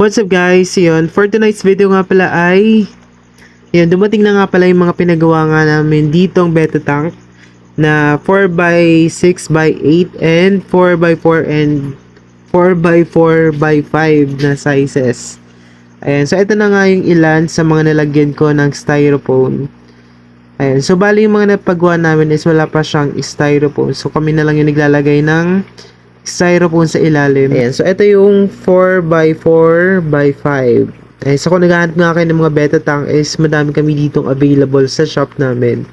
What's up guys? Yun, for tonight's video nga pala ay yun, dumating na nga pala yung mga pinagawa nga namin ditong beta tank na 4x6x8 and 4x4 and 4x4x5 na sizes. Ayan, so ito na nga yung ilan sa mga nalagyan ko ng styrofoam. Ayan, so bali yung mga napagawa namin is wala pa siyang styrofoam. So kami na lang yung naglalagay ng styrofoam sa ilalim. Ayan, so ito yung 4x4x5. Ayan, so kung naghahanap nga kayo ng mga beta tank is madami kami ditong available sa shop namin.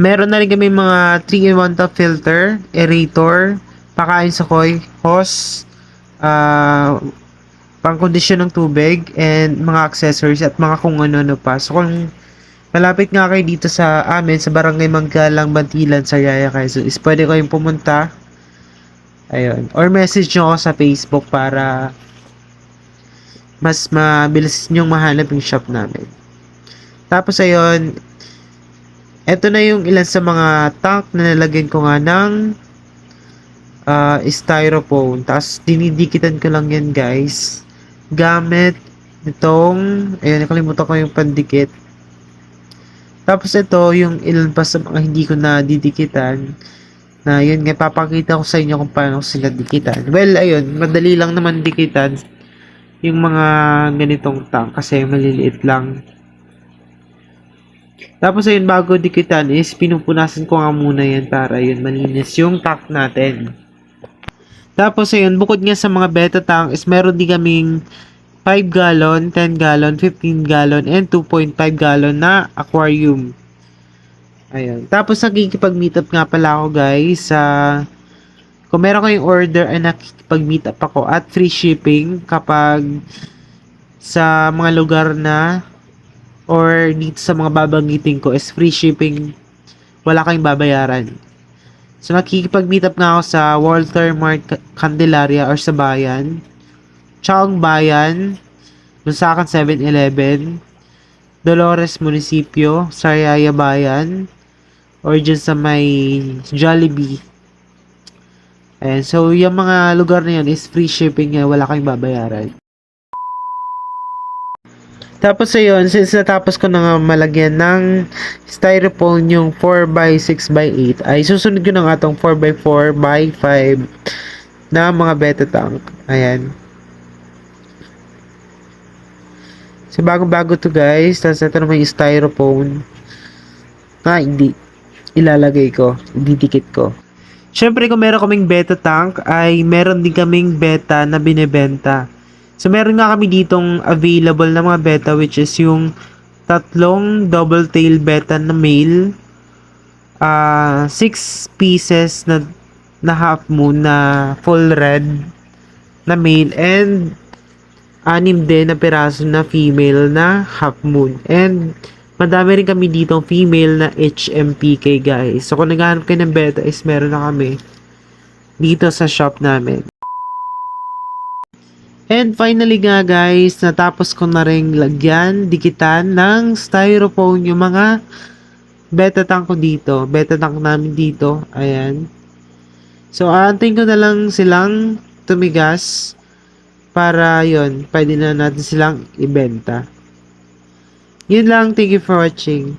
Meron na rin kami mga 3-in-1 top filter, aerator, pakain sa koi, hose, ah, pangkondisyon ng tubig, and mga accessories at mga kung ano-ano pa. So kung malapit nga kayo dito sa amin, sa barangay Manggalang, Bantilan, Sariaya, Quezon, is pwede kayong pumunta Ayun. Or message nyo ako sa Facebook para mas mabilis nyong mahanap yung shop namin. Tapos ayun, eto na yung ilan sa mga tank na nalagyan ko nga ng uh, styrofoam. Tapos dinidikitan ko lang yan guys. Gamit itong, ayun, nakalimutan ko yung pandikit. Tapos ito, yung ilan pa sa mga hindi ko na didikitan na yun nga papakita ko sa inyo kung paano sila dikitan. Well, ayun, madali lang naman dikitan yung mga ganitong tank kasi maliliit lang. Tapos ayun, bago dikitan is pinupunasan ko nga muna yan para yun malinis yung tank natin. Tapos ayun, bukod nga sa mga beta tank is meron din kaming 5 gallon, 10 gallon, 15 gallon, and 2.5 gallon na aquarium. Ayun. Tapos nakikipag-meet up nga pala ako guys sa kung meron kayong order ay nakikipag-meet up ako at free shipping kapag sa mga lugar na or dito sa mga babanggitin ko is free shipping wala kayong babayaran. So nakikipag-meet up nga ako sa Walter Mart Candelaria or sa Bayan. Chaong Bayan, Lusakan 7-Eleven, Dolores Munisipyo, Sariaya Bayan, or dyan sa may Jollibee. Ayan, so yung mga lugar na yun is free shipping nga, wala kayong babayaran. Tapos ayun, since natapos ko na nga malagyan ng styrofoam yung 4x6x8, ay susunod ko na nga itong 4x4x5 na mga beta tank. Ayan. So, bago-bago to guys. Tapos ito naman yung styrofoam. Ah, hindi. Ilalagay ko. Didikit ko. Siyempre, kung meron kaming beta tank, ay meron din kaming beta na binebenta. So, meron nga kami ditong available na mga beta which is yung tatlong double tail beta na male. Ah, six pieces na na half moon na full red na male and anim din na piraso na female na half moon. And madami rin kami ditong female na HMPK guys. So kung naghahanap kayo ng beta is meron na kami dito sa shop namin. And finally nga guys, natapos ko na rin lagyan, dikitan ng styrofoam yung mga beta tank ko dito. Beta tank namin dito. Ayan. So, aantayin ko na lang silang tumigas para yon pwede na natin silang ibenta. Yun lang. Thank you for watching.